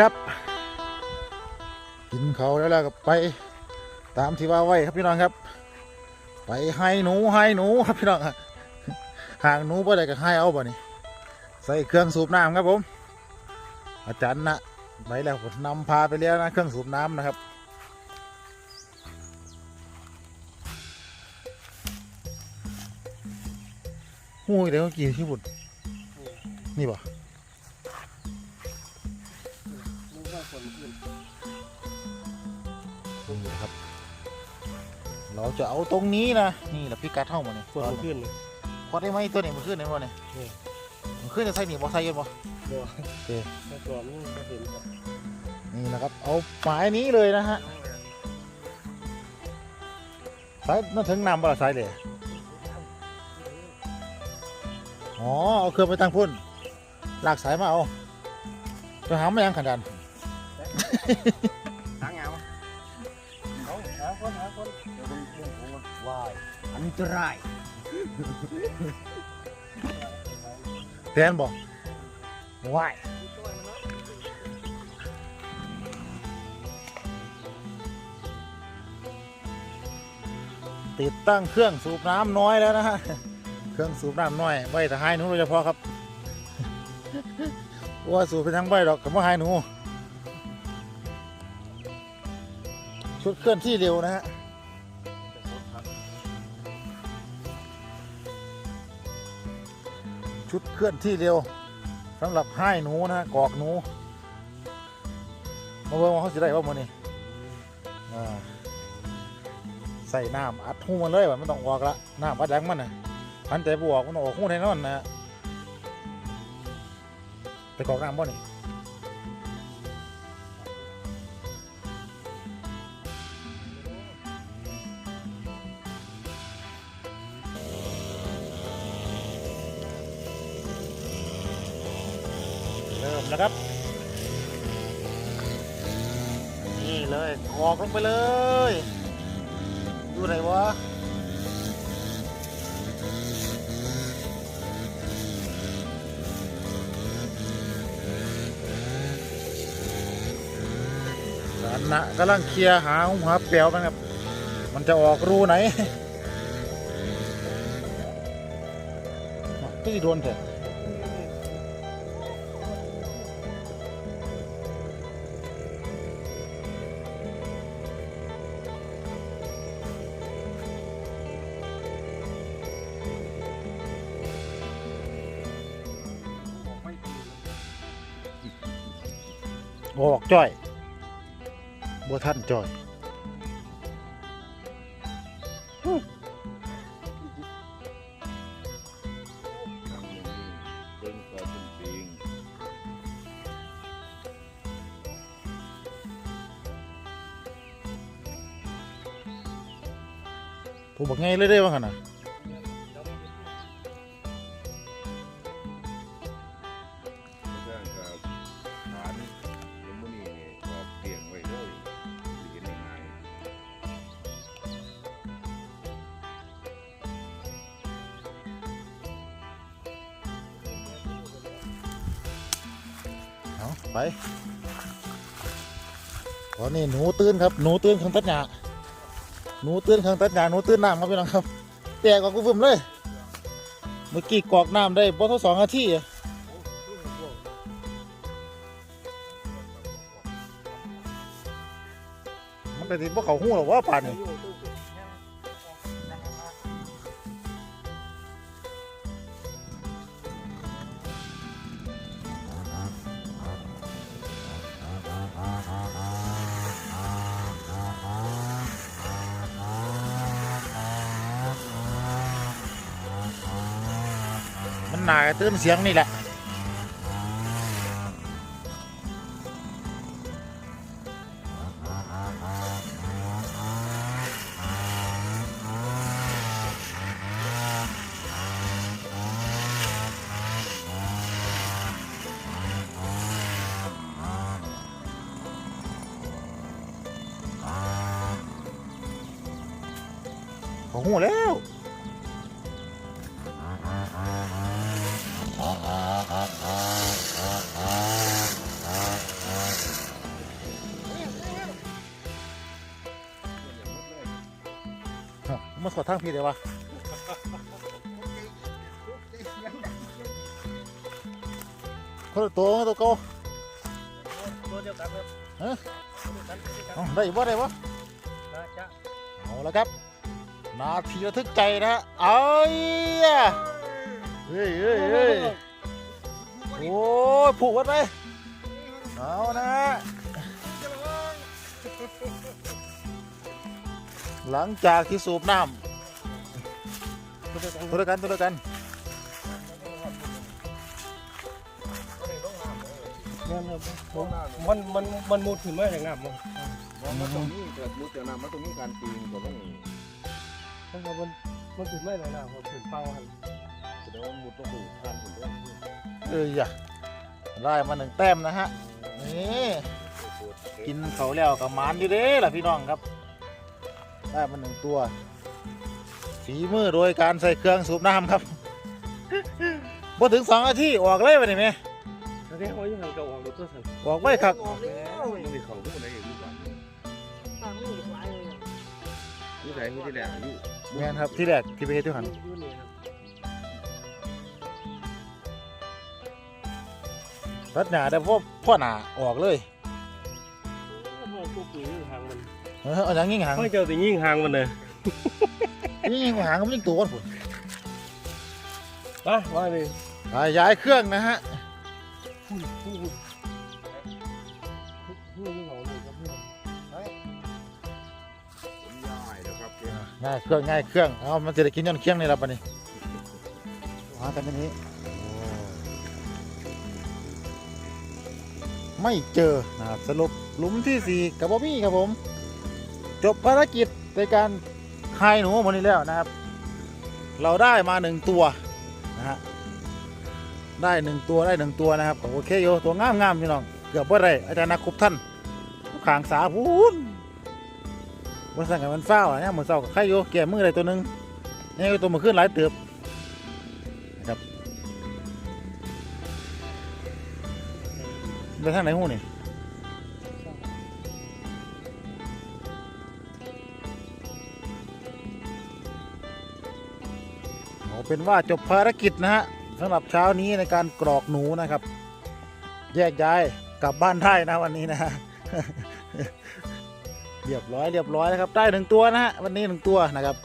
ครับ กินเขาแล้วแล้วก็ไป ตามที่ว่าไว้ครับพี่น้องครับ ไปให้หนูให้หนูครับพี่น้องห่างหนูไปได้ก็ให้เอาบ่นี่ใส่เครื่องสูบน้ำครับผม อาจารย์นะไปแล้วผมนำพาไปแล้วนะเครื่องสูบน้ำนะครับหูยเดี๋ยวกี่ที่บุตรนี่บ่นึ เราจะเอาตรงนี้นะนี่แหละพี่กัดเท่ามาเนี่ยคนขึ้นพอได้ไหมตัวนี้มันขึ้นได้บ่เนี่ยนี่มันขึ้นจะใส่หนีบ่ใส่กันบ่ตัวโอเคแต่ตัวมันก็เห็นครับนี่นะครับเอาหมายนี้เลยนะฮะสายนั่นถึงนำบ่ละสายเลยอ๋อเอาเครื่องไปตั้งพุ่นลากสายมาเอาจะหาไม่ยังขันดันหางเงาเอาหาคนหาคนเดี๋ย วมันเรื่อนวายอันตรายแทนบอกว้ายติดตั้งเครื่องสูบน้ำน้อยแล้วนะฮะ เครื่องสูบน้ำน้อยไว้แต่ให้หนูโดยเฉพาะครับว่าสูบไปทั้งใบดอกกับว่าให้หนู ชุดเคลื่อนที่เร็วนะฮะ ลื่อนที่เร็วสำหรับให้หนูนะฮะกอกหนูมาเบิ่งว่าเขาสิได้ว่ามันนี่ใส่น้ำอัดหูมันเลยว่ามันต้องออกละน้ำอัดแรงมันนะพันใจบวกมันต้องออกหูแน่นอนนะฮะไปกรอกน้ำบ่นี่ แล้วครับ นี่เลยกอกลงไปเลยดูไหนวะสารนะกำลังเคลียร์หาหุมหาเปลวมันครับ มันจะออกรูไหน ที่โดนเถอะ ออกจ้อยบัวท่านจ้อยเบิ่งป็นจริงผมบอกไงเลยได้ว่าขนาด ไปตอนนี้หนูตื่นครับหนูตื่นข้างตัดหญ้าหนูตื่นข้างตัดหญ้าหนูตื่นน้ำครับพี่น้องครับแตกกว่ากูฟึมเลย เมื่อกี้กอกน้ำได้พอทสองนาทีมันก็ติพวกเขาหูหรอว่าป่านนี่ หนาตื่นเสียงนี่แหละเขาหูแล้ว มาขอทางพี่เดี๋ยววะคนตัวตัวเก่าตัวเดียวกันครับฮะตัวเดียวกันตัวเดียวกันเอ้าได้บ่ได้บ่นะจ๊ะเอาละครับ นาทีระทึกใจนะเอ้ยเฮ้ยเฮ้ยเฮ้ยโอ้ยผูกวัดไปเอานะฮะ หลังจากที่สูบน้ำตัวเดียวกันตัวเดียวกันเนี่ยครับผมมันมันมันมุดขึ้นมาอย่างงามมั้งมันตรงนี้เกิดมุดเจอน้ำมันตรงนี้การปีนก็ต้องมันมันมันขึ้นมาอย่างงามครับขึ้นฟังมันแสดงว่ามุดต้องดูทานคนด้วยเอ้ยอะได้มาหนึ่งแต้มนะฮะนี่กินเขาแล้วกับหมานอยู่เด้ล่ะพี่น้องครับ ได้มาหนึ่งตัว ฝีมือโดยการใส่เครื่องสูบน้ำครับพอถึงสองนาทีออกเลยไปนี่ไหมแล้วที่เขาอยู่ทางเก่าออกรถตัวสั่นออกไว้ครับออกแล้วยังมีเขาผู้ใดอยู่ก่อนผู้ใดผู้ที่แหลกอยู่แมนครับที่แรกที่ไปเฮ็ดที่หันอยู่นี่ครับรัดหนาได้พ่อพ่อหนาออกเลย เออเอาอย่างงี้หางไม่เจอแต่ยิ่งห่างมันเลยนี่หางมันยิ่งตัวผุนไปว่าเลยไปย้ายเครื่องนะฮะพูดพูดพูดเรื่องของเลยครับเพื่อนผมย่ายนะครับเกมง่ายเครื่องง่ายเครื่อง เอามันจะได้กินย้อนเคียงนี่ละปะนี่มากันอย่างนี้ ไม่เจอนะครับสรุปหลุมที่สี่กับบอมี่ครับผม จบภารกิจในการคายหนูหมดนี้แล้วนะครับ เราได้มาหนึ่งตัวนะฮะได้หนึ่งตัวได้หนึ่งตัวนะครับโอเคโยตัวงามงามพี่น้องเกือบว่าไรอาจารย์นักคุบท่านขางสาพูนวันสั่งกับมันเฝ้าอะเนี่ยเหมือนเศร้ากับไข่โยแก่มืออะไรตัวหนึ่งนี่ก็ตัวมาขึ้นหลายเติบนะครับไปทางไหนหูนี่ เอาเป็นว่าจบภารกิจนะฮะสำหรับเช้านี้ในการกรอกหนูนะครับ แยกย้ายกลับบ้านได้นะวันนี้นะฮะเรียบร้อยเรียบร้อยนะครับได้หนึ่งตัวนะฮะวันนี้หนึ่งตัวนะครับ